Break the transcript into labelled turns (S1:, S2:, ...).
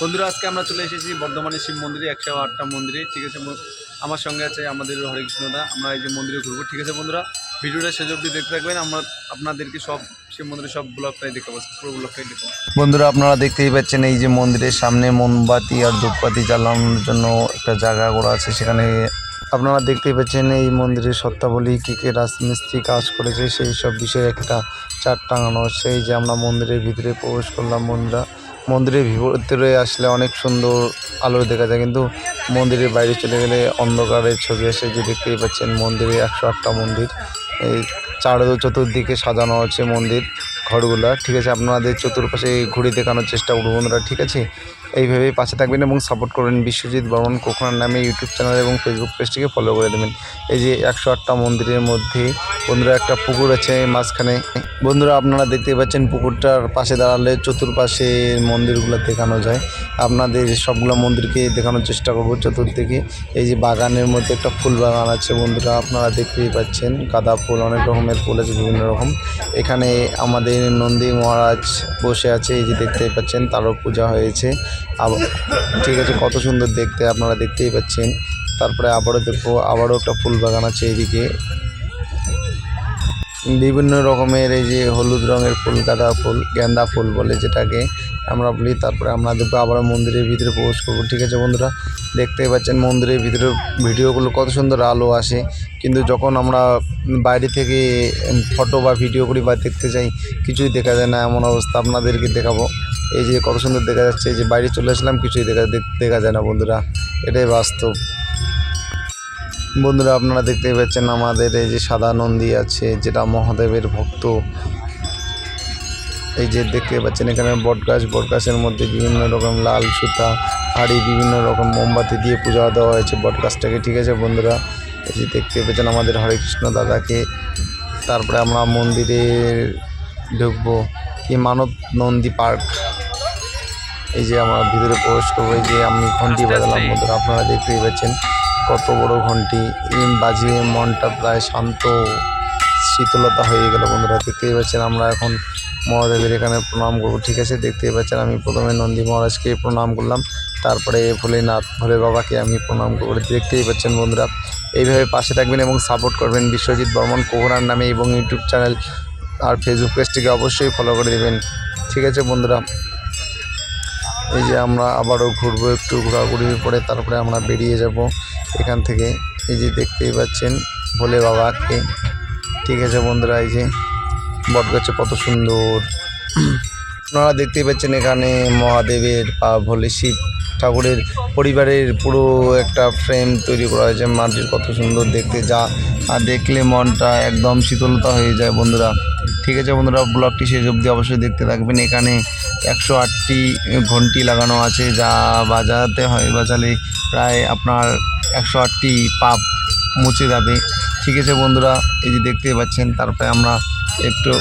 S1: বন্ধুরা, আজকে আমরা চলে এসেছি বর্ধমানের শিব মন্দিরে, একশো আটটা মন্দিরে। ঠিক আছে আমার সঙ্গে আছে আমাদের হরে কৃষ্ণদা আমরা এই যে মন্দিরে ঘুরবো। ঠিক আছে, বন্ধুরা, ভিডিওটা শেষ অবধি দেখতে থাকবেন। আমরা আপনাদেরকে সব শিব মন্দিরের সব ব্লগটাই দেখাবো, পুরো ব্লগটাই দেখাবো।
S2: বন্ধুরা, আপনারা দেখতেই পাচ্ছেন এই যে মন্দিরের সামনে মোমবাতি আর ধূপবাতি জ্বালানোর জন্য একটা জায়গা করা আছে। সেখানে আপনারা দেখতেই পাচ্ছেন এই মন্দিরের সত্তাবলী কী কী রাজমিস্ত্রি কাজ করেছে, সেই সব বিষয়ে একটা চার্ট টাঙানো সেই যে আমরা মন্দিরের ভিতরে প্রবেশ করলাম, বন্ধুরা। মন্দিরের ভিতরে আসলে অনেক সুন্দর আলো দেখা যায়, কিন্তু মন্দিরের বাইরে চলে গেলে অন্ধকারের ছবি আসে, যে দেখতেই পাচ্ছেন মন্দিরে একশো আটটা মন্দির। এই চার চতুর্দিকে সাজানো আছে মন্দির, ঘরগুলা। ঠিক আছে, আপনাদের চতুর্পাশে ঘুরে দেখানোর চেষ্টা করব বন্ধুরা, ঠিক আছে? এইভাবেই পাশে থাকবেন এবং সাপোর্ট করবেন বিশ্বজিৎ বর্মন কোকনার নামে ইউটিউব চ্যানেল এবং ফেসবুক পেজটিকে ফলো করে দেবেন। এই যে একশো আটটা মন্দিরের মধ্যে বন্ধুরা একটা পুকুর আছে মাঝখানে। বন্ধুরা, আপনারা দেখতে পাচ্ছেন পুকুরটার পাশে দাঁড়ালে চতুর্পাশে মন্দিরগুলো দেখানো যায়। আপনাদের সবগুলো মন্দিরকে দেখানোর চেষ্টা করব চতুর্দিকে। এই যে বাগানের মধ্যে একটা ফুল বাগান আছে বন্ধুরা, আপনারা দেখতেই পাচ্ছেন গাঁদা ফুল, অনেক রকমের ফুল আছে, বিভিন্ন রকম। এখানে আমাদের নন্দী মহারাজ বসে আছে, এই যে দেখতেই পাচ্ছেন তারও পূজা হয়েছে। ঠিক আছে, কত সুন্দর দেখতে আপনারা দেখতেই পাচ্ছেন। তারপরে আবারও দেখব, আবারও একটা ফুল বাগান আছে এইদিকে বিভিন্ন রকমের এই যে হলুদ রঙের ফুল, গাঁদা ফুল, গেন্দা ফুল বলে যেটাকে আমরা বলি, তারপরে আমরা দেখব আবার মন্দিরের ভিতরে প্রবেশ করব। ঠিক আছে বন্ধুরা, দেখতেই পাচ্ছেন মন্দিরের ভিতরে ভিডিওগুলো কত সুন্দর আলো আসে। কিন্তু যখন আমরা বাইরে থেকে ফটো বা ভিডিও করি বা দেখতে চাই কিছুই দেখা যায় না, এমন অবস্থা আপনাদেরকে দেখাবো। এই যে কত সুন্দর দেখা যাচ্ছে, এই যে বাইরে চলে আসলাম, কিছুই দেখা দেখ- যায় না বন্ধুরা। এটাই বাস্তব। বন্ধুরা, আপনারা দেখতেই পাচ্ছেন আমাদের এই যে সাদা নন্দী আছে, যেটা মহাদেবের ভক্ত। এই যে দেখতে পাচ্ছেন এখানে বটগাছ বটগাছের মধ্যে বিভিন্ন রকম লাল সুতা, হাড়ি, বিভিন্ন রকম মোমবাতি দিয়ে পূজা দেওয়া হয়েছে। বটগাছটাকে ঠিক আছে বন্ধুরা? এই যে দেখতে পেয়েছেন আমাদের হরে কৃষ্ণ দাদাকে। তারপরে আমরা মন্দিরে ঢুকবো কি মানব নন্দী পার্ক। এই যে আমরা ভিতরে প্রবেশ করব এই যে আমি ঘন্টি বাজালাম বন্ধুরা আপনারা দেখতেই পাচ্ছেন কত বড় ঘন্টি। এই বাজিয়ে মনটা প্রায় শান্ত শীতলতা হয়ে গেল বন্ধুরা দেখতেই পাচ্ছেন আমরা এখন মহাদেবের এখানে প্রণাম করব। ঠিক আছে দেখতেই পাচ্ছেন আমি প্রথমে নন্দী মহারাজকে প্রণাম করলাম তারপরে ভোলেনাথ ভোলে বাবাকে আমি প্রণাম করব। দেখতেই পাচ্ছেন বন্ধুরা এইভাবে পাশে থাকবেন এবং সাপোর্ট করবেন বিশ্বজিৎ বর্মন কোহরার নামে এবং ইউটিউব চ্যানেল আর ফেসবুক পেজটিকে অবশ্যই ফলো করে দেবেন। ঠিক আছে বন্ধুরা এই যে আমরা আবারও ঘুরবো একটু ঘোরাঘুরির পরে, তারপরে আমরা বেরিয়ে যাব এখান থেকে। এই যে দেখতেই পাচ্ছেন, ভোলে বাবাকে। ঠিক আছে বন্ধুরা, এই যে বটগাছে কত সুন্দর। আপনারা দেখতেই পাচ্ছেন এখানে মহাদেবের বা ভোলে শিব ঠাকুরের পরিবারের পুরো একটা ফ্রেম তৈরি করা হয়েছে। মাটির কত সুন্দর দেখতে, যা আর দেখলে মনটা একদম শীতলতা হয়ে যায় বন্ধুরা। ঠিক আছে বন্ধুরা ব্লগটি শেষ অবধি অবশ্যই দেখতে থাকবেন। এখানে একশো আটটি ঘন্টি লাগানো আছে, যা বাজাতে হয়, বাজালে প্রায় আপনার একশো আটটি পাপ মুছে যাবে। ঠিক আছে বন্ধুরা, এই যে দেখতে পাচ্ছেন, তারপরে আমরা একটু